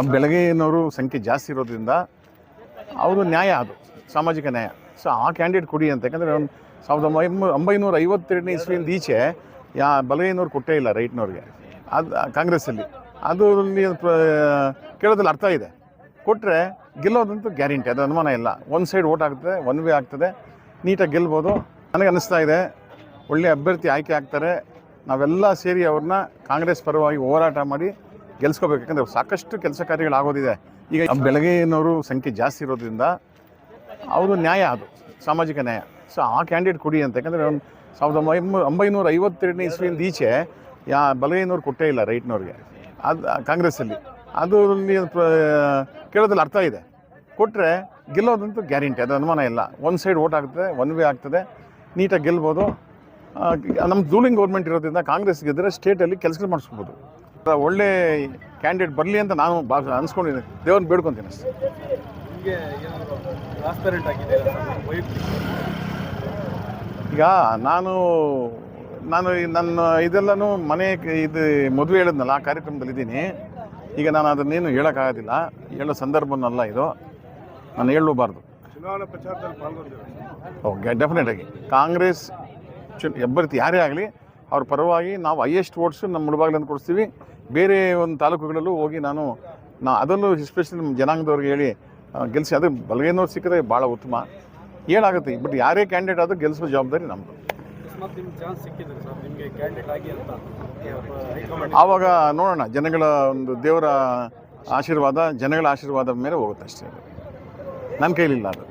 ಆ ಬೆಳಗ್ಗೆನವರು ಸಂಖ್ಯೆ ಜಾಸ್ತಿ ಇರೋದ್ರಿಂದ ಅವರು ನ್ಯಾಯ ಅದು, ಸಾಮಾಜಿಕ ನ್ಯಾಯ. ಸೊ ಆ ಕ್ಯಾಂಡಿಡೇಟ್ ಕೊಡಿ ಅಂತ. ಯಾಕಂದರೆ ಒಂದು ಸಾವಿರದ ಒಂಬೈನೂರ ಒಂಬೈನೂರ ಐವತ್ತೆರಡನೇ ಇಸ್ವಿಯಿಂದ ಈಚೆ ಯಾ ಬಲಗೈನವ್ರು ಕೊಟ್ಟೇ ಇಲ್ಲ ರೈಟ್ನವ್ರಿಗೆ. ಅದು ಕಾಂಗ್ರೆಸ್ಸಲ್ಲಿ. ಅದು ಕೇಳೋದ್ರಲ್ಲಿ ಅರ್ಥ ಇದೆ. ಕೊಟ್ಟರೆ ಗೆಲ್ಲೋದಂತೂ ಗ್ಯಾರಂಟಿ, ಅದು ಅನುಮಾನ ಇಲ್ಲ. ಒಂದು ಸೈಡ್ ಓಟ್ ಆಗ್ತದೆ ಒನ್ ವೇ ಆಗ್ತದೆ. ನೀಟಾಗಿ ಗೆಲ್ಬೋದು. ನನಗೆ ಅನ್ನಿಸ್ತಾ ಇದೆ, ಒಳ್ಳೆ ಅಭ್ಯರ್ಥಿ ಆಯ್ಕೆ ಆಗ್ತಾರೆ. ನಾವೆಲ್ಲ ಸೇರಿ ಅವ್ರನ್ನ ಕಾಂಗ್ರೆಸ್ ಪರವಾಗಿ ಹೋರಾಟ ಮಾಡಿ ಗೆಲ್ಸ್ಕೋಬೇಕು. ಯಾಕಂದರೆ ಸಾಕಷ್ಟು ಕೆಲಸ ಕಾರ್ಯಗಳಾಗೋದಿದೆ. ಈಗ ಬೆಳಗ್ಗೆನವರು ಸಂಖ್ಯೆ ಜಾಸ್ತಿ ಇರೋದ್ರಿಂದ ಅವರು ನ್ಯಾಯ ಅದು, ಸಾಮಾಜಿಕ ನ್ಯಾಯ. ಸೊ ಆ ಕ್ಯಾಂಡಿಡೇಟ್ ಕೊಡಿ ಅಂತ. ಯಾಕಂದರೆ ಒಂದು ಸಾವಿರದ ಒಂಬೈನೂರ ಒಂಬೈನೂರ ಐವತ್ತೆರಡನೇ ಇಸ್ವಿಯಿಂದ ಈಚೆ ಯಾ ಬಲಗೈನವ್ರು ಕೊಟ್ಟೇ ಇಲ್ಲ ರೈಟ್ನವ್ರಿಗೆ. ಅದು, ಕಾಂಗ್ರೆಸ್ಸಲ್ಲಿ. ಅದು ಕೇಳೋದ್ರಲ್ಲಿ ಅರ್ಥ ಇದೆ. ಕೊಟ್ಟರೆ ಗೆಲ್ಲೋದಂತೂ ಗ್ಯಾರಂಟಿ, ಅದು ಅನುಮಾನ ಇಲ್ಲ. ಒಂದು ಸೈಡ್ ಓಟ್ ಆಗ್ತದೆ ಒನ್ ವೇ ಆಗ್ತದೆ. ನೀಟಾಗಿ ಗೆಲ್ಬೋದು. ನಮ್ಮ ರೂಲಿಂಗ್ ಗೌರ್ಮೆಂಟ್ ಇರೋದ್ರಿಂದ ಕಾಂಗ್ರೆಸ್ ಇದ್ದರೆ ಸ್ಟೇಟಲ್ಲಿ ಕೆಲಸ ಮಾಡಿಸ್ಬೋದು ಒಳ್ಳೆ ಕ್ಯಾಂಡಿಡೇಟ್ ಬರಲಿ ಅಂತ ನಾನು ಬಾ ಅನ್ಸ್ಕೊಂಡಿದ್ದೀನಿ. ದೇವ್ರನ್ನ ಬೇಡ್ಕೊತೀನಿ ಈಗ ನಾನು ನಾನು ನನ್ನ ಇದೆಲ್ಲನೂ ಮನೆ ಇದು ಮದುವೆ ಹೇಳಿದ್ನಲ್ಲ ಆ ಕಾರ್ಯಕ್ರಮದಲ್ಲಿ ಇದ್ದೀನಿ. ಈಗ ನಾನು ಅದನ್ನೇನು ಹೇಳೋಕ್ಕಾಗೋದಿಲ್ಲ. ಹೇಳೋ ಸಂದರ್ಭನಲ್ಲ ಇದು. ನಾನು ಹೇಳಬಾರ್ದು. ಚುನಾವಣಾ ಪ್ರಚಾರದಲ್ಲಿ ಪಾಲ್ಗೊಂಡಿರೋ ಓಕೆ ಡೆಫಿನೆಟಾಗಿ ಕಾಂಗ್ರೆಸ್ ಚು ಅಭ್ಯರ್ಥಿ ಯಾರೇ ಆಗಲಿ ಅವ್ರ ಪರವಾಗಿ ನಾವು ಹೈಯೆಸ್ಟ್ ವೋಟ್ಸು ನಮ್ಮ ಮುಳುಬಾಗಿಲನ್ನು ಕೊಡಿಸ್ತೀವಿ. ಬೇರೆ ಒಂದು ತಾಲೂಕುಗಳಲ್ಲೂ ಹೋಗಿ ನಾನು ನಾ ಅದರಲ್ಲೂ ಎಸ್ಪೆಷಲಿ ನಮ್ಮ ಜನಾಂಗದವ್ರಿಗೆ ಹೇಳಿ ಗೆಲ್ಲಿಸಿ ಗೆಲ್ಸಿ. ಅದು ಬಲಗೈನವ್ರು ಸಿಕ್ಕಿದ್ರೆ ಭಾಳ ಉತ್ತಮ. ಏನಾಗುತ್ತೆ? ಬಟ್ ಯಾರೇ ಕ್ಯಾಂಡಿಡೇಟ್ ಆದರೂ ಗೆಲ್ಲಿಸೋ ಜವಾಬ್ದಾರಿ ನಮ್ಮದು ಆವಾಗ ನೋಡೋಣ ಜನಗಳ ಒಂದು ದೇವರ ಆಶೀರ್ವಾದ ಜನಗಳ ಆಶೀರ್ವಾದ ಮೇಲೆ ಹೋಗುತ್ತೆ ಅಷ್ಟೇ. ನನ್ನ ಕೈಲಿಲ್ಲ ಅದು.